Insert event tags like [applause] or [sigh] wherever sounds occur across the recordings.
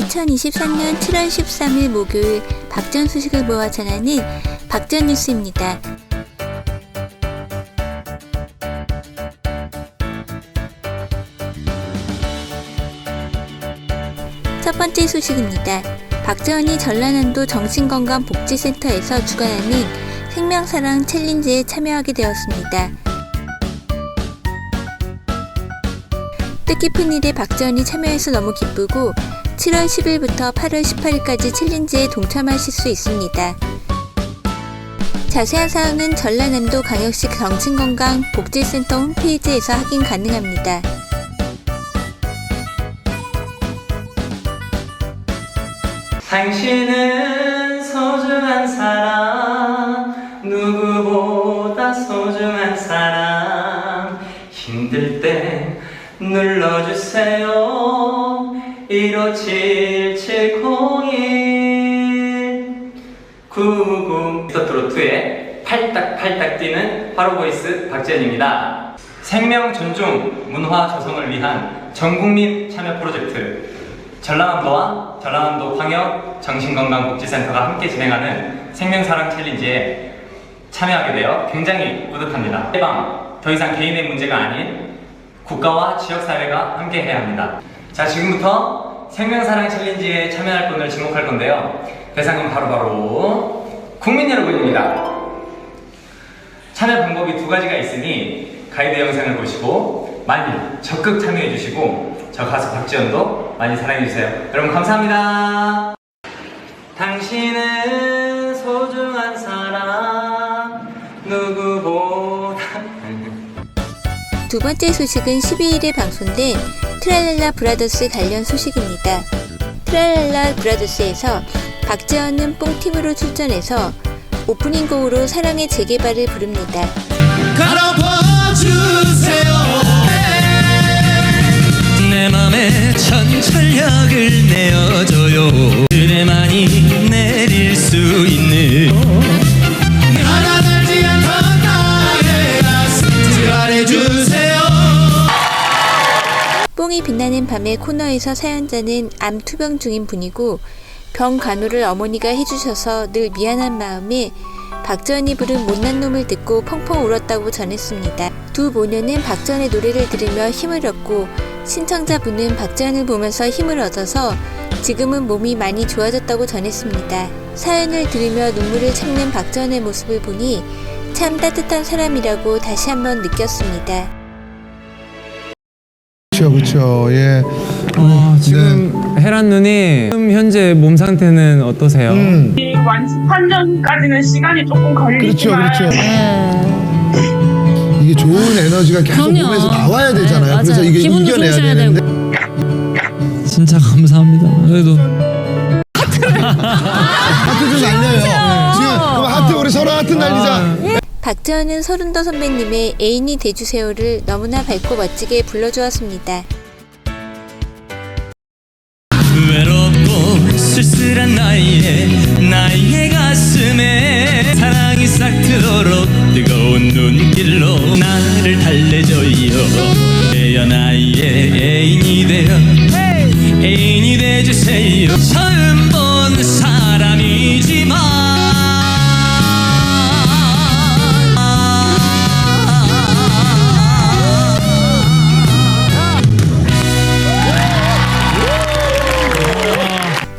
2023년 7월 13일 목요일 박전 소식을 모아 전하는 박전 뉴스입니다. 첫 번째 소식입니다. 박지원이 전라남도 정신건강복지센터에서 주관하는 생명사랑 챌린지에 참여하게 되었습니다. 뜻깊은 일에 박지원이 참여해서 너무 기쁘고 7월 10일부터 8월 18일까지 챌린지에 동참하실 수 있습니다. 자세한 사항은 전라남도 광역시 정신건강복지센터 홈페이지에서 확인 가능합니다. 당신은 소중한 사람 누구보다 소중한 사람 힘들 때 눌러주세요 157701 999 트로트의 팔딱팔딱 뛰는 화로보이스 박지현입니다 생명 존중 문화 조성을 위한 전국민 참여 프로젝트 전라남도와 전라남도 광역 정신건강복지센터가 함께 진행하는 생명사랑 챌린지에 참여하게 되어 굉장히 뿌듯합니다. 해방, 더 이상 개인의 문제가 아닌 국가와 지역사회가 함께 해야 합니다. 자, 지금부터 생명사랑 챌린지에 참여할 분을 지목할 건데요. 대상은 바로 바로 국민 여러분입니다. 참여 방법이 두 가지가 있으니 가이드 영상을 보시고 많이 적극 참여해 주시고 저 가수 박지원도 많이 사랑해 주세요. 여러분 감사합니다. 당신은 두 번째 소식은 12일에 방송된 트랄랄라 브라더스 관련 소식입니다. 트랄랄라 브라더스에서 박재현은 뽕팀으로 출전해서 오프닝 곡으로 사랑의 재개발을 부릅니다. 내 맘에 천철력을 내어줘요 그대만이 내릴 수 빛나는 밤의 코너에서 사연자는 암 투병 중인 분이고 병 간호를 어머니가 해주셔서 늘 미안한 마음에 박전이 부른 못난 놈을 듣고 펑펑 울었다고 전했습니다. 두 모녀는 박전의 노래를 들으며 힘을 얻고 신청자분은 박전을 보면서 힘을 얻어서 지금은 몸이 많이 좋아졌다고 전했습니다. 사연을 들으며 눈물을 참는 박전의 모습을 보니 참 따뜻한 사람이라고 다시 한번 느꼈습니다. 그렇죠, 그렇죠. 예. 어, 지금 헤란 누님 지금 현재 몸 상태는 어떠세요? 음, 이 완치 판정까지는 시간이 조금 그렇죠, 걸리지만 그렇죠. 이게 좋은 에너지가 계속 그럼요. 몸에서 나와야 되잖아요. 네, 그래서. 이게 기분도 이겨내야 좋으셔야 되는데. 진짜 감사합니다. 그래도 하트 좀 날려요. 박지원은 서른도 선배님의 애인이 돼주세요를 너무나 밝고 멋지게 불러주었습니다. 외롭고 쓸쓸한 나이에 나의 가슴에 사랑이 싹 트도록 뜨거운 눈길로 나를 달래줘요. 되어 나의 애인이 되어 애인이 돼주세요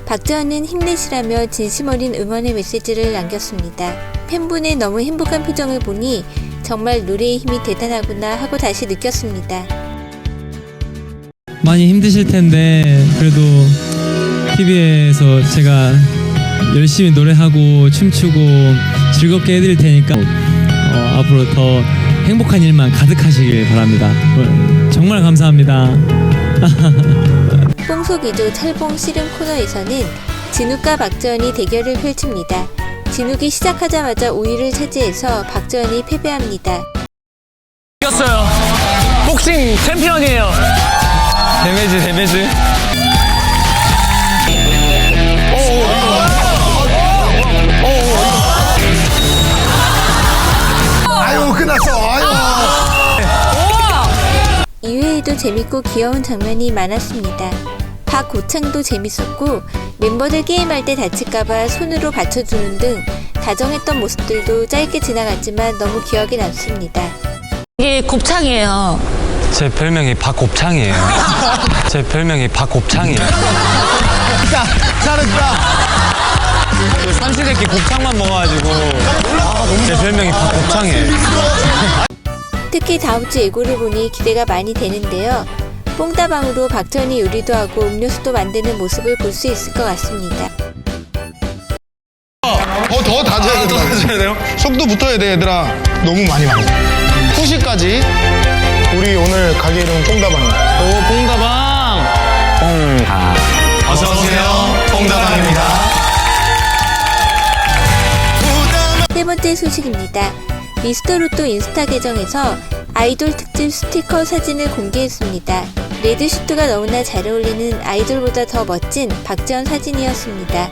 박지원은 힘내시라며 진심 어린 응원의 메시지를 남겼습니다. 팬분의 너무 행복한 표정을 보니 정말 노래의 힘이 대단하구나 하고 다시 느꼈습니다. 많이 힘드실 텐데 그래도 TV에서 제가 열심히 노래하고 춤추고 즐겁게 해드릴 테니까 어, 앞으로 더 행복한 일만 가득하시길 바랍니다. 어, 정말 감사합니다. [laughs] 뽕속이도 찰봉 씨름 코너에서는 진욱과 박지원이 대결을 펼칩니다. 진욱이 시작하자마자 5위를 차지해서 박지원이 패배합니다. 이겼어요. 복싱 챔피언이에요. 아유 끝났어. 아유. 이외에도 재밌고 귀여운 장면이 많았습니다. 박고창도 재밌었고 멤버들 게임할 때 다칠까봐 손으로 받쳐주는 등 다정했던 모습들도 짧게 지나갔지만 너무 기억에 남습니다. 이게 곱창이에요. 제 별명이 박곱창이에요. [laughs] 제 별명이 박곱창이에요. 잘했다. 삼시세끼 곱창만 먹어가지고 제 별명이 박곱창이에요. 특히 다음 주 예고를 보니 기대가 많이 되는데요. 뽕다방으로 박전이 요리도 하고 음료수도 만드는 모습을 볼 수 있을 것 같습니다. 어, 더 다져야 돼. 돼요? 속도 붙어야 돼, 얘들아. 너무 많이 많이. 후시까지. 우리 오늘 가게 이름 뽕다방이야. 오 뽕다방. 뽕다. 어서 오세요. 뽕다방입니다. 세 번째 소식입니다. 미스터 로또 인스타 계정에서 아이돌 특집 스티커 사진을 공개했습니다. 레드 슈트가 너무나 잘 어울리는 아이돌보다 더 멋진 박지원 사진이었습니다.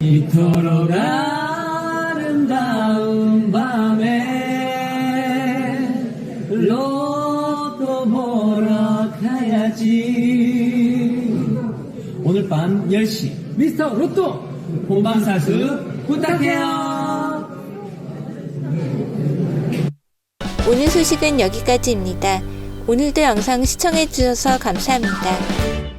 이토록 아름다운 밤에 10시 미스터 로또 본방사수 부탁해요 오늘 소식은 여기까지입니다. 오늘도 영상 시청해주셔서 감사합니다.